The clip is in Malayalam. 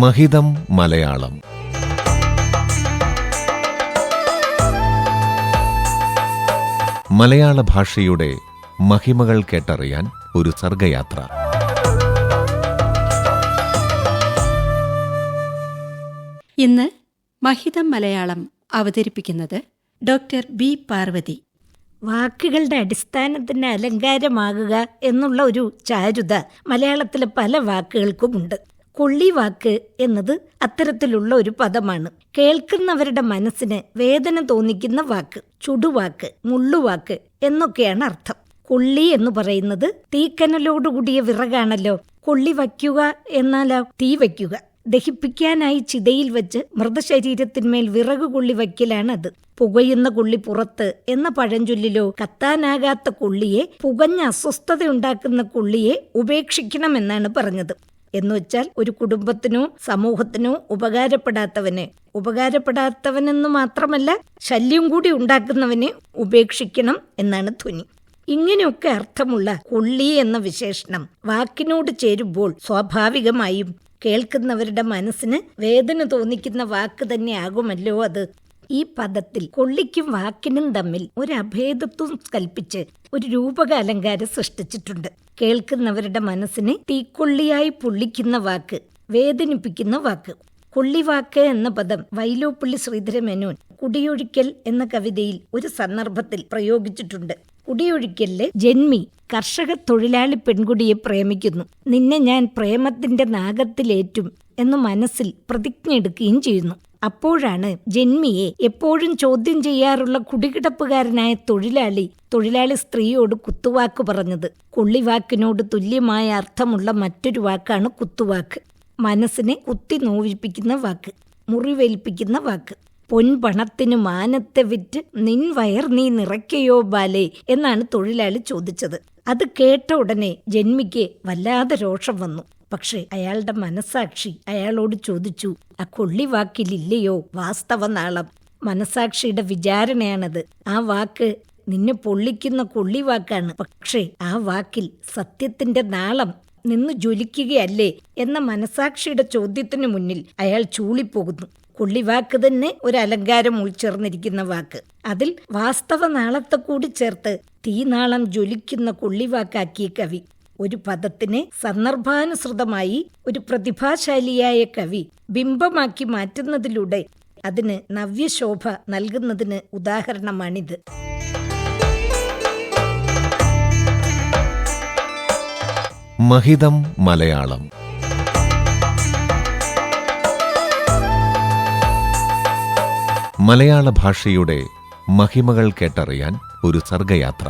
മഹിതം മലയാളം. മലയാള ഭാഷയുടെ മഹിമകൾ കേട്ടറിയാൻ ഒരു സർഗയാത്ര. ഇന്ന് മഹിതം മലയാളം അവതരിപ്പിക്കുന്നത് ഡോക്ടർ ബി പാർവതി. വാക്കുകളുടെ അടിസ്ഥാനത്തിന് അലങ്കാരമാകുക എന്നുള്ള ഒരു ചാരുത മലയാളത്തിലെ പല വാക്കുകൾക്കുമുണ്ട് കൊള്ളി വാക്ക് എന്നത് അത്തരത്തിലുള്ള ഒരു പദമാണ്. കേൾക്കുന്നവരുടെ മനസ്സിന് വേദന തോന്നിക്കുന്ന വാക്ക് ചുടുവാക്ക് മുള്ളുവാക്ക് എന്നൊക്കെയാണ് അർത്ഥം. കൊള്ളി എന്ന് പറയുന്നത് തീക്കനലോടുകൂടിയ വിറകാണല്ലോ. കൊള്ളി വയ്ക്കുക എന്നാലോ തീ വയ്ക്കുക. ദഹിപ്പിക്കാനായി ചിതയിൽ വെച്ച് മൃതശരീരത്തിന്മേൽ വിറക് കൊള്ളി വയ്ക്കലാണത് പുകയുന്ന കൊള്ളി പുറത്ത് എന്ന പഴഞ്ചൊല്ലിലോ കത്താനാകാത്ത കൊള്ളിയെ പുകഞ്ഞ അസ്വസ്ഥതയുണ്ടാക്കുന്ന കൊള്ളിയെ ഉപേക്ഷിക്കണമെന്നാണ് പറഞ്ഞത്. എന്നുവെച്ചാൽ ഒരു കുടുംബത്തിനോ സമൂഹത്തിനോ ഉപകാരപ്പെടാത്തവനെ. ഉപകാരപ്പെടാത്തവനെന്ന് മാത്രമല്ല ശല്യം കൂടി ഉണ്ടാക്കുന്നവനെ ഉപേക്ഷിക്കണം എന്നാണ് ധ്വനി. ഇങ്ങനെയൊക്കെ അർത്ഥമുള്ള കൊള്ളി എന്ന വിശേഷണം വാക്കിനോട് ചേരുമ്പോൾ സ്വാഭാവികമായും കേൾക്കുന്നവരുടെ മനസ്സിന് വേദന തോന്നിക്കുന്ന വാക്ക് തന്നെയാകുമല്ലോ അത്. ഈ പദത്തിൽ കൊള്ളിക്കും വാക്കിനും തമ്മിൽ ഒരു അഭേദത്വം കൽപ്പിച്ച് ഒരു രൂപക അലങ്കാരം സൃഷ്ടിച്ചിട്ടുണ്ട്. കേൾക്കുന്നവരുടെ മനസ്സിനെ തീക്കൊള്ളിയായി പൊള്ളിക്കുന്ന വാക്ക് വേദനിപ്പിക്കുന്ന വാക്ക്. കൊള്ളിവാക്ക് എന്ന പദം വൈലോപ്പള്ളി ശ്രീധരമേനോൻ കുടിയൊഴിക്കൽ എന്ന കവിതയിൽ ഒരു സന്ദർഭത്തിൽ പ്രയോഗിച്ചിട്ടുണ്ട്. കുടിയൊഴിക്കലിൽ ജന്മി കർഷക തൊഴിലാളി പെൺകുടിയെ പ്രേമിക്കുന്നു. നിന്നെ ഞാൻ പ്രേമത്തിന്റെ നാഗത്തിലേറ്റും എന്ന് മനസ്സിൽ പ്രതിജ്ഞ എടുക്കുകയും ചെയ്യുന്നു. അപ്പോഴാണ് ജന്മിയെ എപ്പോഴും ചോദ്യം ചെയ്യാറുള്ള കുടികിടപ്പുകാരനായ തൊഴിലാളി തൊഴിലാളി സ്ത്രീയോട് കുത്തുവാക്ക് പറഞ്ഞത്. കൊള്ളിവാക്കിനോട് തുല്യമായ അർത്ഥമുള്ള മറ്റൊരു വാക്കാണ് കുത്തുവാക്ക്. മനസ്സിനെ കുത്തി നോവിപ്പിക്കുന്ന വാക്ക് മുറിവേൽപ്പിക്കുന്ന വാക്ക്. പൊൻപണത്തിനു മാനത്തെ വിറ്റ് നിൻ വയർ നീ നിറയ്ക്കയോ ബാലേ എന്നാണ് തൊഴിലാളി ചോദിച്ചത്. അത് കേട്ട ഉടനെ ജന്മിക്ക് വല്ലാതെ രോഷം വന്നു. പക്ഷെ അയാളുടെ മനസാക്ഷി അയാളോട് ചോദിച്ചു ആ കൊള്ളിവാക്കിലില്ലയോ? വാസ്തവ നാളം മനസാക്ഷിയുടെ വിചാരണയാണത്. ആ വാക്ക് നിന്നെ പൊള്ളിക്കുന്ന കൊള്ളിവാക്കാണ്. പക്ഷേ ആ വാക്കിൽ സത്യത്തിന്റെ നാളം നിന്ന് ജ്വലിക്കുകയല്ലേ എന്ന മനസാക്ഷിയുടെ ചോദ്യത്തിനു മുന്നിൽ അയാൾ ചൂളിപ്പോകുന്നു. കൊള്ളിവാക്ക് തന്നെ ഒരു അലങ്കാരം ഉൾച്ചേർന്നിരിക്കുന്ന വാക്ക്. അതിൽ വാസ്തവ നാളത്തെ കൂടി ചേർത്ത് തീനാളം ജ്വലിക്കുന്ന കൊള്ളിവാക്കാക്കിയ കവി. ഒരു പദത്തിനെ സന്ദർഭാനുസൃതമായി ഒരു പ്രതിഭാശാലിയായ കവി ബിംബമാക്കി മാറ്റുന്നതിലൂടെ അതിന് നവ്യശോഭ നൽകുന്നതിന് ഉദാഹരണമാണിത്. മഹിതം മലയാളം. മലയാള ഭാഷയുടെ മഹിമകൾ കേട്ടറിയാൻ ഒരു സർഗയാത്ര.